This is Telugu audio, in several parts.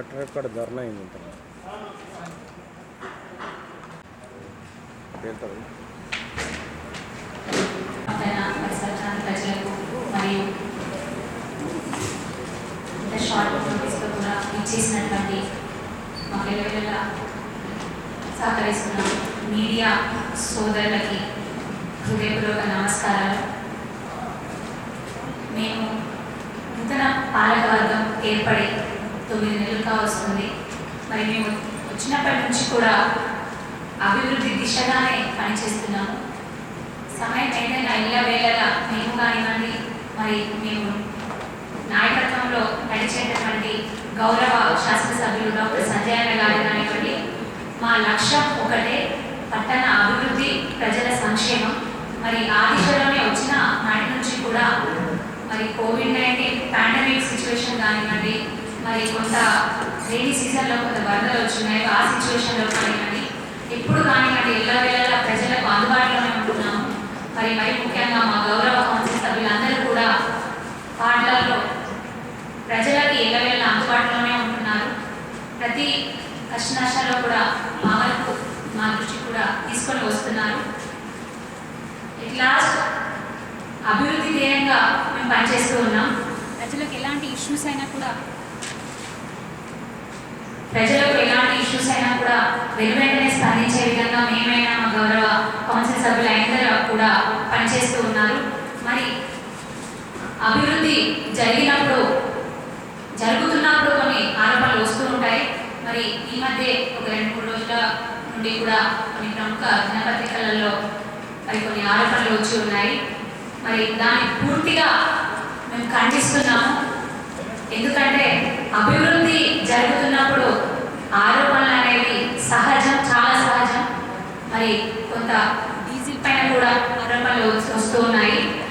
కలెక్టర్ కూడా ధర్నా అయింది వెళ్తారు షార్ట్ నోటీస్లో కూడా ఇచ్చేసినటువంటి మాకు ఎల్లవేళలా సహకరిస్తున్న మీడియా సోదరులకి హృదయపూర్వక నమస్కారాలు మేము నూతన పాలకవర్గం ఏర్పడే తొమ్మిది నెలలు వస్తుంది మరి మేము వచ్చినప్పటి నుంచి కూడా అభివృద్ధి దిశగానే పనిచేస్తున్నాము. సమయం ఏదైనా ఇళ్ళ వేళలా మేము కానివ్వండి మరి మేము నాయకత్వంలో నడిచేటటువంటి గౌరవ శాసనసభ్యులు డాక్టర్ సంజయన గారు కానివ్వండి మా లక్ష్యం ఒకటే పట్టణ అభివృద్ధి ప్రజల సంక్షేమం. మరి ఆ దిశలోనే వచ్చిన నాటి నుంచి కూడా మరి కోవిడ్ నైన్టీన్ పాండమిక్ సిచ్యువేషన్ కానివ్వండి మరి కొంత రైనీ సీజన్లో కొంత వరదలు వచ్చినాయి. ఆ సిచ్యువేషన్లో కానివ్వండి ఎప్పుడు కానివ్వండి ఇళ్ళ వేళలా ప్రజలకు అందుబాటులోనే ఉంటున్నాము. మరి మరి ముఖ్యంగా మా గౌరవ కౌన్సిల్ సభ్యులందరూ కూడా పాటలలో ప్రజలకి ఎల్లవేళ అందుబాటులోనే ఉంటున్నారు. ప్రతి కష్ట నష్టాల్లో కూడా మా వరకు మా దృష్టి కూడా తీసుకొని వస్తున్నారు. ఇట్ లాస్ట్ అభివృద్ధి ధ్యేయంగా మేము పనిచేస్తూ ఉన్నాం. ప్రజలకు ఎలాంటి ఇష్యూస్ అయినా కూడా ప్రజలకు ఎలాంటి ఇష్యూస్ అయినా కూడా వెనువెంటనే స్పందించే విధంగా మేమైనా మా గౌరవ కౌన్సిల్ సభ్యులు అందరూ కూడా పనిచేస్తూ ఉన్నారు. మరి అభివృద్ధి జరిగినప్పుడు జరుగుతున్నప్పుడు కొన్ని ఆరోపణలు వస్తూ ఉంటాయి. మరి ఈ మధ్య ఒక రెండు మూడు రోజుల నుండి కూడా కొన్ని ప్రముఖ దినపత్రికలలో మరి కొన్ని ఆరోపణలు వచ్చి ఉన్నాయి. మరి దాన్ని పూర్తిగా మేము ఖండిస్తున్నాము. ఎందుకంటే అభివృద్ధి ఆరోపణలు అనేవి సహజం చాలా సహజం. మరి కొంత డీజిల్ పైన కూడా ఆరోపణలు వస్తూ- ఉన్నాయి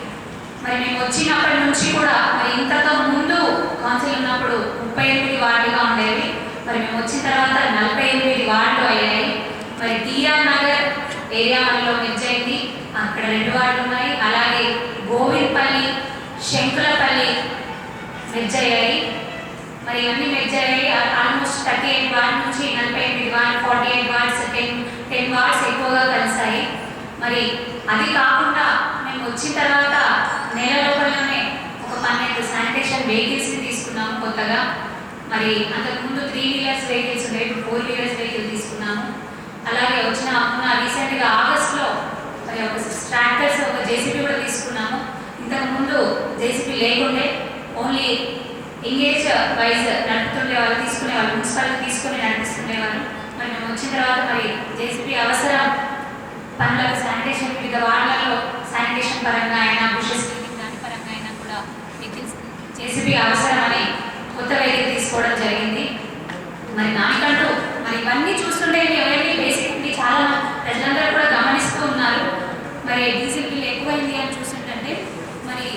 మరి మేము వచ్చినప్పటి నుంచి కూడా మరి ఇంతకు ముందు కౌన్సిల్ ఉన్నప్పుడు ముప్పై ఎనిమిది వార్డుగా ఉండేవి. మరి మేము వచ్చిన తర్వాత నలభై ఎనిమిది వార్డులు అయ్యాయి మరి దియా నగర్ ఏరియా మనలో మెచ్చైంది అక్కడ రెండు వార్డులు ఉన్నాయి. అలాగే గోవిందపల్లి శంకులపల్లి మెర్జ్ అయ్యాయి మరి ఇవన్నీ మెజర్ అయ్యి ఆల్మోస్ట్ థర్టీ ఎయిట్ వార్డ్ నుంచి నలభై ఎనిమిది ward forty eight wards ten ten wards ఎక్కువగా కలిసాయి మరి అది కాకుండా మేము వచ్చిన తర్వాత నెల లోపలనే ఒక పన్నెండు శానిటేషన్ వెహికల్స్ తీసుకున్నాము కొత్తగా. మరి అంతకుముందు త్రీ వీలర్స్ వెహికల్స్ ఉండే ఇప్పుడు ఫోర్ వీలర్స్ వెహికల్ తీసుకున్నాము. అలాగే వచ్చిన మొన్న రీసెంట్గా ఆగస్ట్లో మరి ఒక ట్రాక్టర్స్ ఒక జేసీబీ కూడా తీసుకున్నాము. ఇంతకుముందు జేసీబీ లేకుండే ఓన్లీ ఎంగేజ్ వైజ్ నడుపుతుండే వాళ్ళు తీసుకునే వాళ్ళు మున్సిపాలిటీ తీసుకుని నడిపిస్తుండేవారు. మరి వచ్చిన తర్వాత మరి జేసీపీ అవసర పనులకు శానిటేషన్ వివిధ వార్డులలో శానిటేషన్ పరంగా అయినా బుషెస్ దాని పరంగా అయినా కూడా జేసీపీ జేసీబీ అవసరమని కొత్త వైద్యం తీసుకోవడం జరిగింది. మరి నాకంటూ మరి ఇవన్నీ చూస్తుంటే ఎవరైనా బేసిక్లీ చాలా ప్రజలందరూ కూడా గమనిస్తూ ఉన్నారు. మరి డీజిల్ బిల్ ఎక్కువైంది అని చూస్తుంటే మరి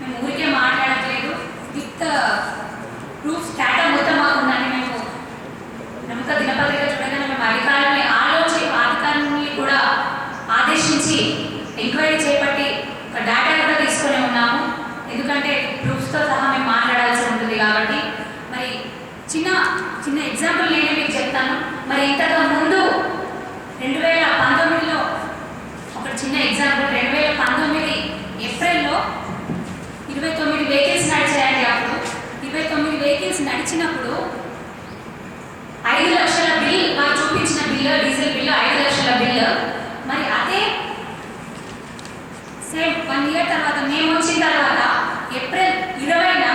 మేము ఊరికే మాట్లాడట్లేదు విత్ ప్రూఫ్ స్టాటా మొత్తం మాకు ఉందండి మేము ప్రముఖ దినపత్రిక చూడగానే మేము అధికారులని ఆలోచి అధికారులని కూడా ఆదేశించి ఎంక్వైరీ చేపట్టి ఒక డేటా కూడా తీసుకొని ఉన్నాము ఎందుకంటే ప్రూఫ్స్తో సహా మేము మాట్లాడాల్సి ఉంటుంది కాబట్టి మరి చిన్న చిన్న ఎగ్జాంపుల్ నేనే మీకు చెప్తాను. మరి ఇంతకు ముందు రెండు వేల పంతొమ్మిదిలో ఒక చిన్న ఎగ్జాంపుల్ రెండు వేల పంతొమ్మిది ఏప్రిల్లో ఇరవై తొమ్మిది వెహికల్స్ నడిచాయండి అప్పుడు. ఇరవై తొమ్మిది వెహికల్స్ నడిచినప్పుడు ఐదు లక్షల బిల్ వారు చూపించిన బిల్లు డీజిల్ బిల్లు ఐదు లక్షల బిల్లు మరి అదే సేమ్ వన్ ఇయర్ తర్వాత మేము వచ్చిన తర్వాత ఏప్రిల్ ఇరవైన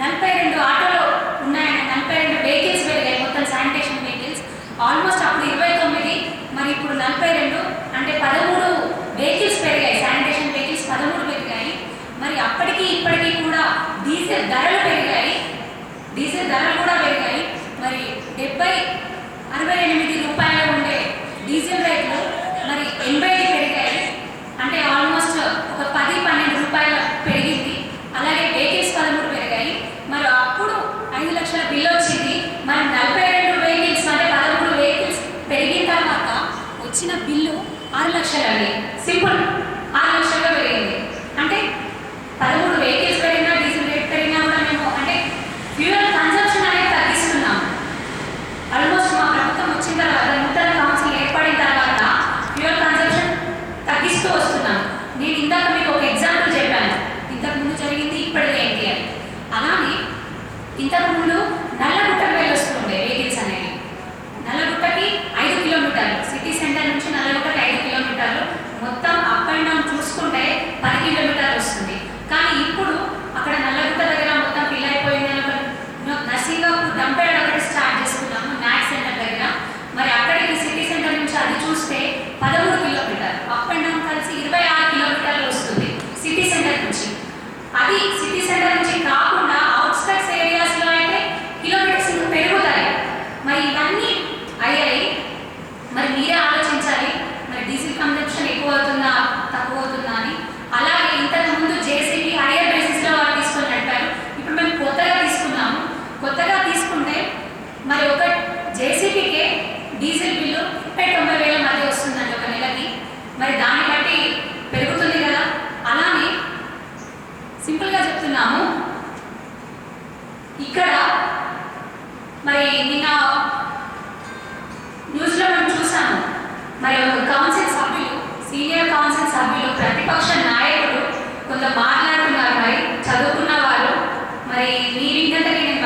నలభై రెండు ఆటోలు ఉన్నాయని నలభై రెండు వెహికల్స్ పెరిగాయి మొత్తం శానిటేషన్ వెహికల్స్ ఆల్మోస్ట్ అప్పుడు ఇరవై తొమ్మిది మరి ఇప్పుడు నలభై రెండు అంటే పదమూడు వెహికల్స్ పెరిగాయి శానిటేషన్ వెహికల్స్ పదమూడు పెరిగాయి. మరి అప్పటికి ఇప్పటికీ కూడా డీజిల్ ధరలు పెరిగాయి. డీజిల్ ధరలు కూడా పెరిగాయి. మరి డెబ్బై అరవై ఎనిమిది రూపాయలు ఉండే డీజిల్ రేట్లు ఇంతకుముందు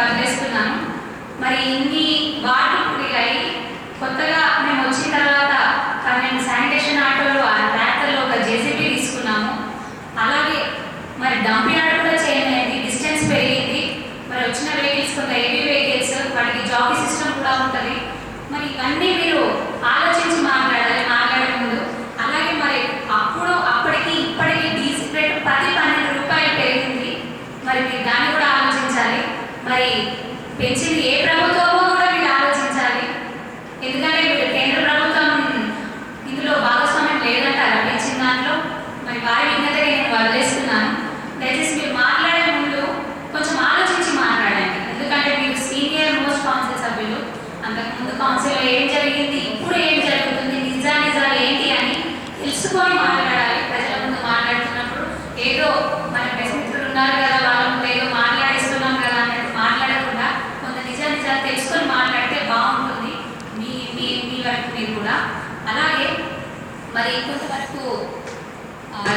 వదిలేస్తున్నాను మరి ఇన్ని వాటి కొత్తగా మేము వచ్చిన తర్వాత కానీ శానిటేషన్ మరి పెంచింది ఏ ప్రభుత్వం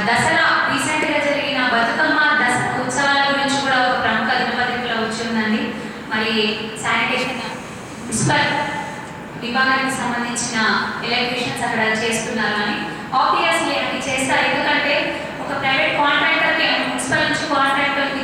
దసరా రీసెంట్గా జరిగిన బతుకమ్మ దస ఉత్సవాల గురించి కూడా ఒక ప్రముఖ దినపత్రికలో వచ్చిందండి మరి శానిటేషన్ మున్సిపల్ విభాగానికి సంబంధించిన ఎలక్ట్రీషియన్స్ అక్కడ చేస్తున్నారు అని. ఆబ్వియస్లీ అది చేస్తారు. ఎందుకంటే ఒక ప్రైవేట్ కాంట్రాక్టర్కి మున్సిపల్ నుంచి కాంట్రాక్టర్కి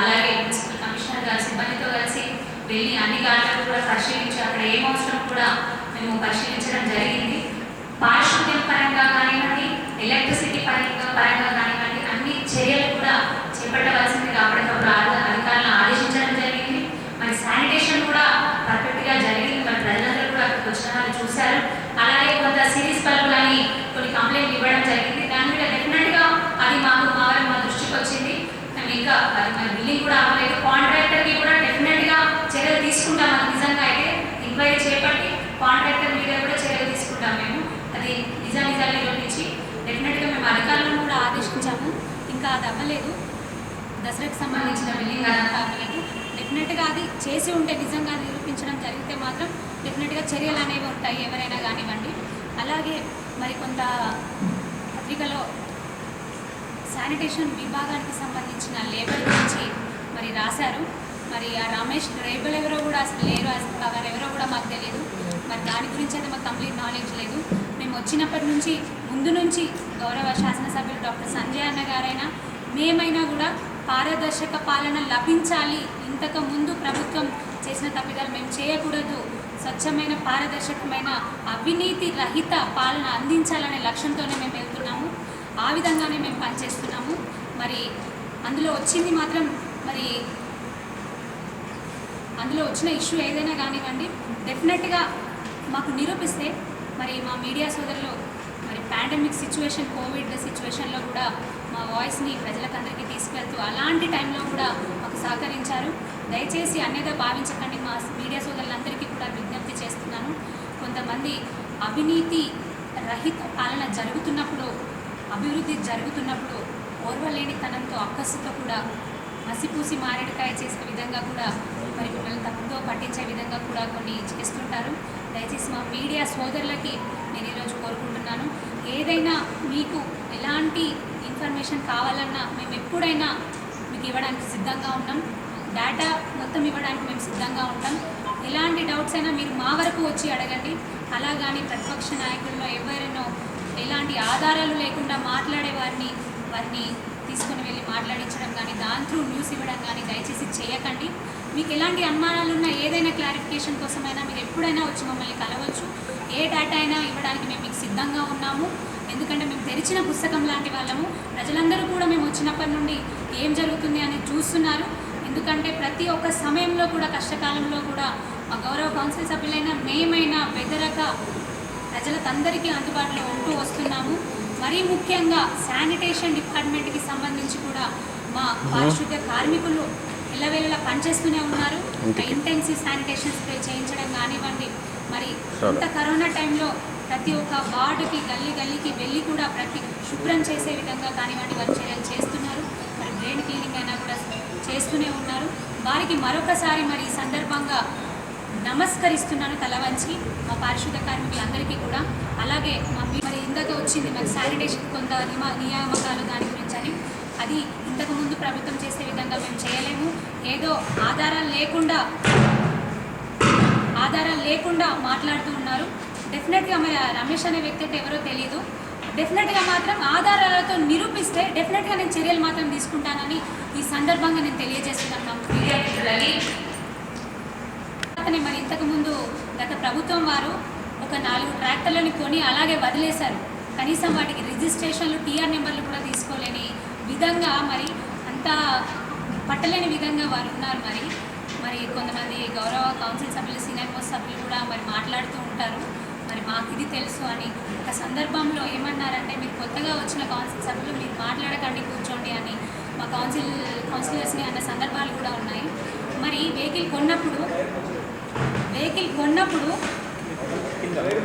అలాగే మున్సిపల్ కమిషనర్ గారి సిబ్బందితో కలిసి వెళ్ళి అన్ని గార్డెన్లు కూడా పరిశీలించి అక్కడ ఏం అవసరం కూడా మేము పరిశీలించడం జరిగింది. పారిశుద్ధ్యం పరంగా కానివ్వండి ఎలక్ట్రిసిటీ పరంగా పరంగా కానివ్వండి అన్ని చర్యలు కూడా చేపట్టవలసింది కాబట్టి అప్పటికప్పుడు అధికారులను ఆదేశించడం జరిగింది. మరి శానిటేషన్ కూడా పర్ఫెక్ట్గా జరిగింది. మరి ప్రజలందరూ కూడా అక్కడికి వచ్చిన చూశారు. అలాగే కొంత సిరీస్ బల్బులు కొన్ని కంప్లైంట్లు ఇవ్వడం జరిగింది. దాని మీద డెఫినెట్గా అది మాకు మా మా దృష్టికి వచ్చింది. మనం ఇంకా మరి మన బిల్లింగ్ కూడా అవ్వలేదు కాంట్రాక్టర్కి కూడా డెఫినెట్గా చర్యలు తీసుకుంటాం అది నిజంగా అయితే ఎంక్వైరీ చేపట్టి కాంట్రాక్టర్ మీద కూడా చర్యలు తీసుకుంటాం మేము. అది నిజా నిజాలు నుంచి డెఫినెట్గా మేము అధికారులను కూడా ఆదేశించాము. ఇంకా అది అవ్వలేదు. దసరాకి సంబంధించిన బిల్లింగ్ అదంతా అవ్వలేదు. డెఫినెట్గా అది చేసి ఉంటే నిజంగా అది నిరూపించడం జరిగితే మాత్రం డెఫినెట్గా చర్యలు అనేవి ఉంటాయి ఎవరైనా కానివ్వండి. అలాగే మరి కొంత పత్రికలో శానిటేషన్ విభాగానికి సంబంధించిన లేబర్ గురించి మరి రాశారు. మరి ఆ రమేష్ రేబుల్ ఎవరో కూడా అసలు లేరు అసలు వారు ఎవరో కూడా మాకు తెలియదు మరి దాని గురించి అయితే మాకు కంప్లీట్ నాలెడ్జ్ లేదు. మేము వచ్చినప్పటి నుంచి ముందు నుంచి గౌరవ శాసనసభ్యులు డాక్టర్ సంజయ్ అన్న గారైనా మేమైనా కూడా పారదర్శక పాలన లభించాలి. ఇంతకు ముందు ప్రభుత్వం చేసిన తప్పిదాలు మేము చేయకూడదు. స్వచ్ఛమైన పారదర్శకమైన అవినీతి రహిత పాలన అందించాలనే లక్ష్యంతోనే మేము ఆ విధంగానే మేము పనిచేస్తున్నాము. మరి అందులో వచ్చింది మాత్రం మరి అందులో వచ్చిన ఇష్యూ ఏదైనా కానివ్వండి డెఫినెట్గా మాకు నిరూపిస్తే మరి మా మీడియా సోదరులు మరి పాండమిక్ సిచ్యువేషన్ కోవిడ్ సిచ్యువేషన్లో కూడా మా వాయిస్ని ప్రజలకందరికీ తీసుకెళ్తూ అలాంటి టైంలో కూడా మాకు సహకరించారు. దయచేసి అన్యదా భావించకండి మా మీడియా సోదరులందరికీ కూడా విజ్ఞప్తి చేస్తున్నాను. కొంతమంది అవినీతి రహిత పాలన జరుగుతున్నప్పుడు అభివృద్ధి జరుగుతున్నప్పుడు ఓర్వలేనితనంతో అక్కస్సుతో కూడా మసిపూసి మారేడుకాయ చేసే విధంగా కూడా మరి మిమ్మల్ని తప్పుతో పట్టించే విధంగా కూడా కొన్ని చేస్తుంటారు. దయచేసి మా మీడియా సోదరులకి నేను ఈరోజు కోరుకుంటున్నాను. ఏదైనా మీకు ఎలాంటి ఇన్ఫర్మేషన్ కావాలన్నా మేము ఎప్పుడైనా మీకు ఇవ్వడానికి సిద్ధంగా ఉన్నాం. డేటా మొత్తం ఇవ్వడానికి మేము సిద్ధంగా ఉంటాం. ఎలాంటి డౌట్స్ అయినా మీరు మా వరకు వచ్చి అడగండి. అలా కానీ ప్రతిపక్ష నాయకుల్లో ఎవరైనా ఎలాంటి ఆధారాలు లేకుండా మాట్లాడే వారిని వారిని తీసుకుని వెళ్ళి మాట్లాడించడం కానీ దాని త్రూ న్యూస్ ఇవ్వడం కానీ దయచేసి చేయకండి. మీకు ఎలాంటి అనుమానాలు ఉన్నా ఏదైనా క్లారిఫికేషన్ కోసమైనా మీరు ఎప్పుడైనా వచ్చి మమ్మల్ని కలవచ్చు. ఏ డేటా అయినా ఇవ్వడానికి మేము మీకు సిద్ధంగా ఉన్నాము. ఎందుకంటే మేము తెరిచిన పుస్తకం లాంటి వాళ్ళము. ప్రజలందరూ కూడా మేము వచ్చినప్పటి నుండి ఏం జరుగుతుంది అని చూస్తున్నారు. ఎందుకంటే ప్రతి ఒక్క సమయంలో కూడా కష్టకాలంలో కూడా మా గౌరవ కౌన్సిల్ సభ్యులైన మేమైనా బెదరక ప్రజలకందరికీ అందుబాటులో ఉంటూ వస్తున్నాము. మరీ ముఖ్యంగా శానిటేషన్ డిపార్ట్మెంట్కి సంబంధించి కూడా మా పారిశుద్ధ్య కార్మికులు ఎల్లవేళలా పనిచేస్తూనే ఉన్నారు. ఇంటెన్సివ్ శానిటేషన్ స్ప్రే చేయించడం కానివ్వండి మరి ఇంత కరోనా టైంలో ప్రతి ఒక్క వార్డుకి గల్లీ గల్లీకి వెళ్ళి కూడా ప్రతి శుభ్రం చేసే విధంగా కానివ్వండి వారు చర్యలు చేస్తున్నారు. మరి బ్రెయిన్ క్లీనింగ్ అయినా కూడా చేస్తూనే ఉన్నారు. వారికి మరొకసారి మరి ఈ సందర్భంగా నమస్కరిస్తున్నాను తల వంచి మా పారిశుద్ధ కార్మికులందరికీ కూడా. అలాగే మా మరి ఇందాక వచ్చింది మాకు శానిటేషన్ కొంత నియమ నియామకాలు దాని గురించి అని. అది ఇంతకు ముందు ప్రభుత్వం చేసే విధంగా మేము చేయలేము. ఏదో ఆధారాలు లేకుండా ఆధారాలు లేకుండా మాట్లాడుతూ ఉన్నారు. డెఫినెట్గా మరి రమేష్ అనే వ్యక్తి అయితే ఎవరో తెలియదు డెఫినెట్గా మాత్రం ఆధారాలతో నిరూపిస్తే డెఫినెట్గా నేను చర్యలు మాత్రం తీసుకుంటానని ఈ సందర్భంగా నేను తెలియజేస్తున్నాను. మా మరి ఇంతకుముందు గత ప్రభుత్వం వారు ఒక నాలుగు ట్రాక్టర్లను కొని అలాగే వదిలేశారు. కనీసం వాటికి రిజిస్ట్రేషన్లు టీఆర్ నెంబర్లు కూడా తీసుకోలేని విధంగా మరి అంత పట్టలేని విధంగా వారు ఉన్నారు మరి. మరి కొంతమంది గౌరవ కౌన్సిల్ సభ్యులు సీనియర్ మోస్ట్ సభ్యులు కూడా మరి మాట్లాడుతూ ఉంటారు. మరి మాకు ఇది తెలుసు అని ఒక సందర్భంలో ఏమన్నారంటే మీరు కొత్తగా వచ్చిన కౌన్సిల్ సభ్యులు మీరు మాట్లాడకండి కూర్చోండి అని మా కౌన్సిల్ కౌన్సిలర్స్ని అన్న సందర్భాలు కూడా ఉన్నాయి. మరి వెహికల్ కొన్నప్పుడు వెహికల్ కొన్నప్పుడు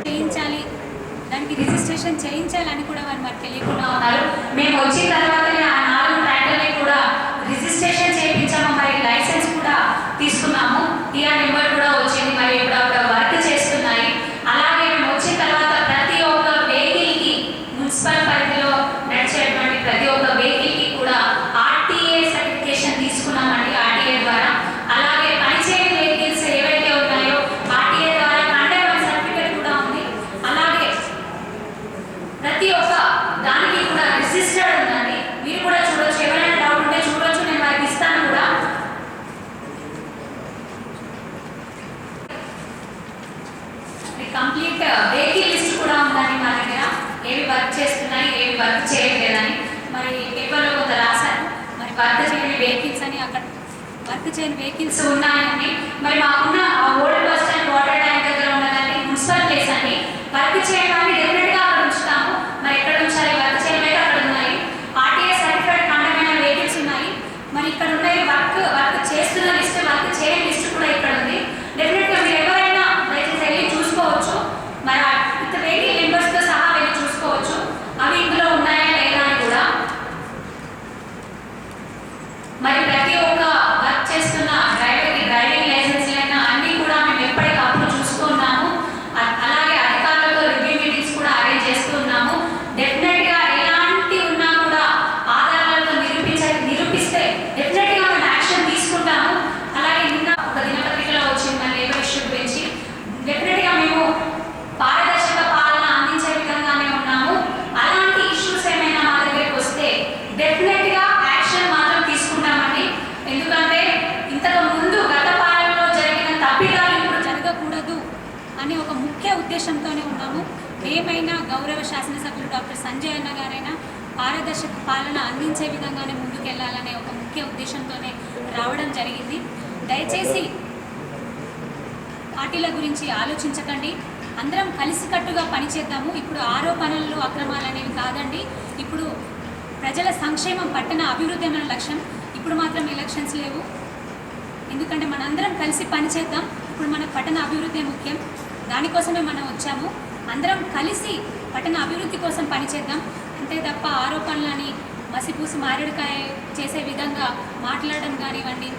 చేయించాలి. దానికి రిజిస్ట్రేషన్ చేయించాలని కూడా వారు మాకు తెలియకుండా మేము వచ్చిన తర్వాత కూడా రిజిస్ట్రేషన్ చేయించాము మరి లైసెన్స్ కూడా తీసుకున్నాము టీఆర్ నెంబర్ కూడా వచ్చింది మరి ఇప్పుడు అక్కడ వర్క్ చేస్తున్నాయి అలాగే మేము వచ్చిన తర్వాత ప్రతి ఒక్క వెహికల్కి మున్సిపల్ పరిధిలో నడిచేటువంటి ప్రతి ఒక్క వెహికల్కి కూడా ఆర్టీఏ సర్టిఫికేషన్ తీసుకున్నామండి ఆర్టీఏ ద్వారా అలాగే పనిచేయని వెహికల్స్ ఏవైతే ఉన్నాయో ఆర్టీఏ ద్వారా కండక్ట్ సర్టిఫికేట్ కూడా ఉంది అలాగే ప్రతి ఒక్క దానికి కూడా రిజిస్టర్డ్ ఉందండి మీరు కూడా చూడొచ్చు ఎవరైనా డౌట్ ఉంటే చూడొచ్చు నేను వారికి ఇస్తాను కూడా కంప్లీట్ వెహికల్ లిస్ట్ కూడా ఉందండి మా దగ్గర ఏవి వర్క్ చేస్తున్నాయి ఏవి వర్క్ చేయట్లేదని మరి పేపర్లో కొంత రాశారు మరి వర్క్ చేయని వెహికల్స్ అని అక్కడ వర్క్ చేయని వెహికల్స్ సో ఉన్నాయండి. మరి మాకున్న old bus stand water tank దగ్గర ఉన్నదండి మున్సిపల్ ప్లేస్ అండి. వర్క్ చేయడానికి డెఫినెట్గా అక్కడ ఉంచుతాము మరి ఎక్కడ ఉంచాలి వర్క్ చేయలేదు అక్కడ ఉన్నాయి ఆర్టీఏ సర్టిఫైడ్ ఖండమైన వెహికల్స్ ఉన్నాయి మరి ఇక్కడ ఉన్నాయి వర్క్ వర్క్ చేస్తున్న లిస్ట్ వర్క్ చేయని లిస్ట్ కూడా ఇక్కడ ఉంది డెఫినెట్గా మీరు ఎవరైనా దయచేసి వెళ్ళి చూసుకోవచ్చు మరి విత్ వెహికల్ నెంబర్స్తో సహా వెళ్ళి చూసుకోవచ్చు అవి ఇందులో ఉన్నాయా లేదా అని కూడా మరి ప్రతి ఒక్క వర్క్ చేస్తున్న డ్రైవర్కి డ్రైవింగ్ లైసెన్స్ మేమైనా గౌరవ శాసనసభ్యులు డాక్టర్ సంజయ్ అన్న గారైనా పారదర్శక పాలన అందించే విధంగానే ముందుకెళ్ళాలనే ఒక ముఖ్య ఉద్దేశంతోనే రావడం జరిగింది. దయచేసి పార్టీల గురించి ఆలోచించకండి. అందరం కలిసికట్టుగా పనిచేద్దాము. ఇప్పుడు ఆరోపణలు అక్రమాలు అనేవి కాదండి. ఇప్పుడు ప్రజల సంక్షేమం పట్టణ అభివృద్ధి మన లక్ష్యం. ఇప్పుడు మాత్రం ఎలక్షన్స్ లేవు. ఎందుకంటే మనందరం కలిసి పనిచేద్దాం. ఇప్పుడు మన పట్టణ అభివృద్ధి ముఖ్యం. దానికోసమే మనం వచ్చాము. అందరం కలిసి పట్టణ అభివృద్ధి కోసం పనిచేద్దాం. అంతే తప్ప ఆరోపణలని మసిపూసి మారేడుకాయ చేసే విధంగా మాట్లాడడం కానివ్వండి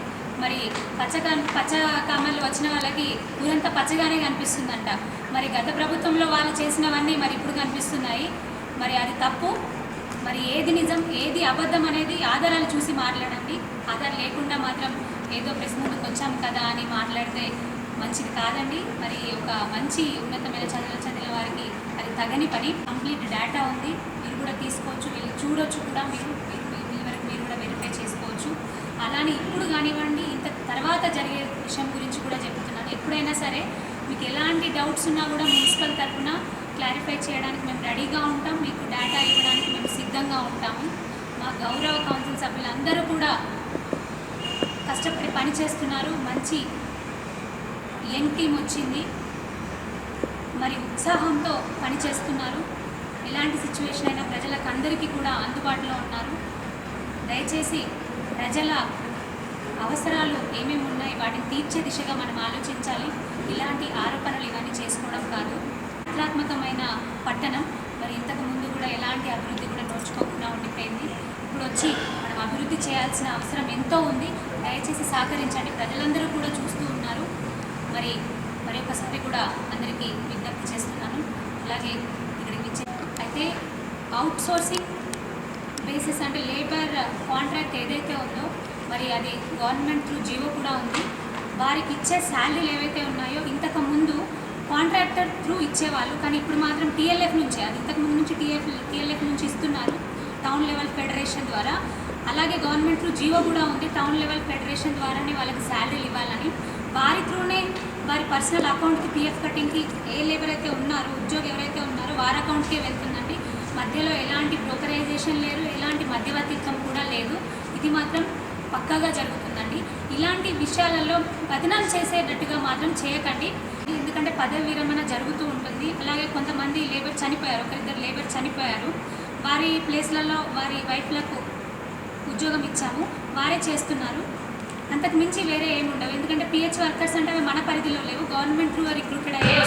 మరి పచ్చగా పచ్చ కామర్లు వచ్చిన వాళ్ళకి ఊరంతా పచ్చగానే కనిపిస్తుందంట. మరి గత ప్రభుత్వంలో వాళ్ళు చేసినవన్నీ మరి ఇప్పుడు కనిపిస్తున్నాయి. మరి అది తప్పు. మరి ఏది నిజం ఏది అబద్ధం అనేది ఆధారాలు చూసి మాట్లాడండి. ఆధారం లేకుండా మాత్రం ఏదో ప్రెస్ ముందుకు వచ్చాం కదా అని మాట్లాడితే మంచిది కాదండి. మరి ఒక మంచి ఉన్నతమైన చదువులు చదివిన వారికి అది తగని పని. కంప్లీట్ డేటా ఉంది. కూడా తీసుకోవచ్చు. వెళ్ళి చూడొచ్చు కూడా. మీరు మీరు- మీ- వరకు మీరు కూడా వెరిఫై చేసుకోవచ్చు. అలానే ఇప్పుడు కానివ్వండి ఇంత తర్వాత జరిగే విషయం గురించి కూడా చెప్తున్నాను. ఎప్పుడైనా సరే మీకు ఎలాంటి డౌట్స్ ఉన్నా కూడా మున్సిపల్ తరఫున క్లారిఫై చేయడానికి మేము రెడీగా ఉంటాం. మీకు డేటా ఇవ్వడానికి మేము సిద్ధంగా ఉంటాము. మా గౌరవ కౌన్సిల్ సభ్యులందరూ కూడా కష్టపడి పని చేస్తున్నారు. మంచి యంగ్ టీం వచ్చింది. మరి ఉత్సాహంతో పనిచేస్తున్నారు ఎలాంటి సిచ్యువేషన్ అయినా ప్రజలకు అందరికీ కూడా అందుబాటులో ఉన్నారు. దయచేసి ప్రజల అవసరాలు ఏమేమి ఉన్నాయి వాటిని తీర్చే దిశగా మనం ఆలోచించాలి. ఇలాంటి ఆరోపణలు ఇవన్నీ చేసుకోవడం కాదు. కళాత్మకమైన పట్టణం. మరి ఇంతకు ముందు కూడా ఎలాంటి అభివృద్ధి కూడా నోచుకోకుండా ఉండిపోయింది. ఇప్పుడు వచ్చి మనం అభివృద్ధి చేయాల్సిన అవసరం ఎంతో ఉంది. దయచేసి సహకరించండి. ప్రజలందరూ కూడా చూస్తూ ఉన్నారు. మరి మరి ఒకసారి కూడా అందరికీ విజ్ఞప్తి చేస్తున్నాను. అలాగే అయితే అవుట్సోర్సింగ్ బేసిస్ అంటే లేబర్ కాంట్రాక్ట్ ఏదైతే ఉందో మరి అది గవర్నమెంట్ త్రూ జీవో కూడా ఉంది. వారికి ఇచ్చే శాలరీలు ఏవైతే ఉన్నాయో ఇంతకు ముందు కాంట్రాక్టర్ త్రూ ఇచ్చేవాళ్ళు కానీ ఇప్పుడు మాత్రం టీఎల్ఎఫ్ నుంచే అది ఇంతకు ముందు నుంచి టీఎఫ్ టీఎల్ఎఫ్ నుంచి ఇస్తున్నారు టౌన్ లెవెల్ ఫెడరేషన్ ద్వారా. అలాగే గవర్నమెంట్ త్రూ జీవో కూడా ఉంది టౌన్ లెవెల్ ఫెడరేషన్ ద్వారానే వాళ్ళకి శాలరీలు ఇవ్వాలని. వారి త్రూనే వారి పర్సనల్ అకౌంట్కి పిఎఫ్ కటింగ్కి ఏ లేబర్ అయితే ఉన్నారో ఉద్యోగి ఎవరైతే ఉన్నారో వారి అకౌంట్కే వెళ్తుందని మధ్యలో ఎలాంటి బ్రోకరైజేషన్ లేరు ఎలాంటి మధ్యవర్తిత్వం కూడా లేదు. ఇది మాత్రం పక్కాగా జరుగుతుందండి. ఇలాంటి విషయాలలో బదనాలు చేసేటట్టుగా మాత్రం చేయకండి. ఎందుకంటే పదవి విరమణ జరుగుతూ ఉంటుంది. అలాగే కొంతమంది లేబర్ చనిపోయారు. ఒకరిద్దరు లేబర్ చనిపోయారు. వారి ప్లేస్లలో వారి వైఫ్లకు ఉద్యోగం ఇచ్చాము. వారే చేస్తున్నారు. అంతకు మించి వేరే ఏమి ఉండవు. ఎందుకంటే పిహెచ్ వర్కర్స్ అంటే అవి మన పరిధిలో లేవు. గవర్నమెంట్ త్రూ రిక్రూటెడ్ అయ్యే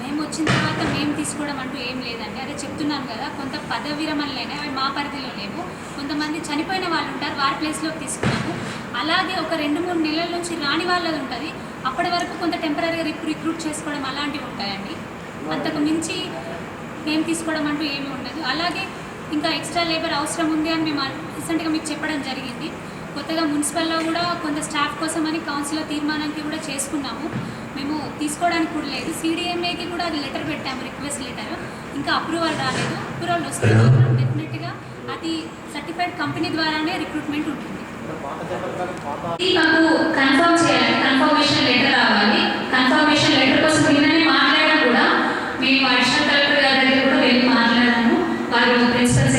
మేము వచ్చిన తర్వాత మేము తీసుకోవడం అంటూ ఏం లేదండి. అదే చెప్తున్నాను కదా కొంత పద విరమణలైనా అవి మా పరిధిలో లేవు. కొంతమంది చనిపోయిన వాళ్ళు ఉంటారు వారి ప్లేస్లోకి తీసుకున్నాము. అలాగే ఒక రెండు మూడు నెలల నుంచి రాని వాళ్ళది ఉంటుంది. అప్పటి వరకు కొంత టెంపరీగా రిక్రూట్ చేసుకోవడం అలాంటివి ఉంటాయండి. అంతకు మించి మేము తీసుకోవడం అంటూ ఏమీ ఉండదు. అలాగే ఇంకా ఎక్స్ట్రా లేబర్ అవసరం ఉంది అని మేము రీసెంట్గా మీకు చెప్పడం జరిగింది. కొత్తగా మున్సిపల్లో కూడా కొంత స్టాఫ్ కోసం అని కౌన్సిల్లో తీర్మానానికి కూడా చేసుకున్నాము. మేము తీసుకోవడానికి కూడా లేదు. సిడిఎంఏకి కూడా అది లెటర్ పెట్టాము రిక్వెస్ట్ లెటర్ ఇంకా అప్రూవల్ రాలేదు. అప్రూవల్ వస్తే మాత్రం డెఫినెట్గా అది సర్టిఫైడ్ కంపెనీ ద్వారానే రిక్రూట్మెంట్ ఉంటుంది. మాకు కన్ఫర్మ్ చేయాలి. కన్ఫర్మేషన్ లెటర్ రావాలి. కన్ఫర్మేషన్ లెటర్ కోసం నిన్ననే మాట్లాడడం కూడా. మేము అడిషనల్ కలెక్టర్ గారి దగ్గర కూడా వెళ్ళి మాట్లాడాము. వారు ప్రిన్సిపల్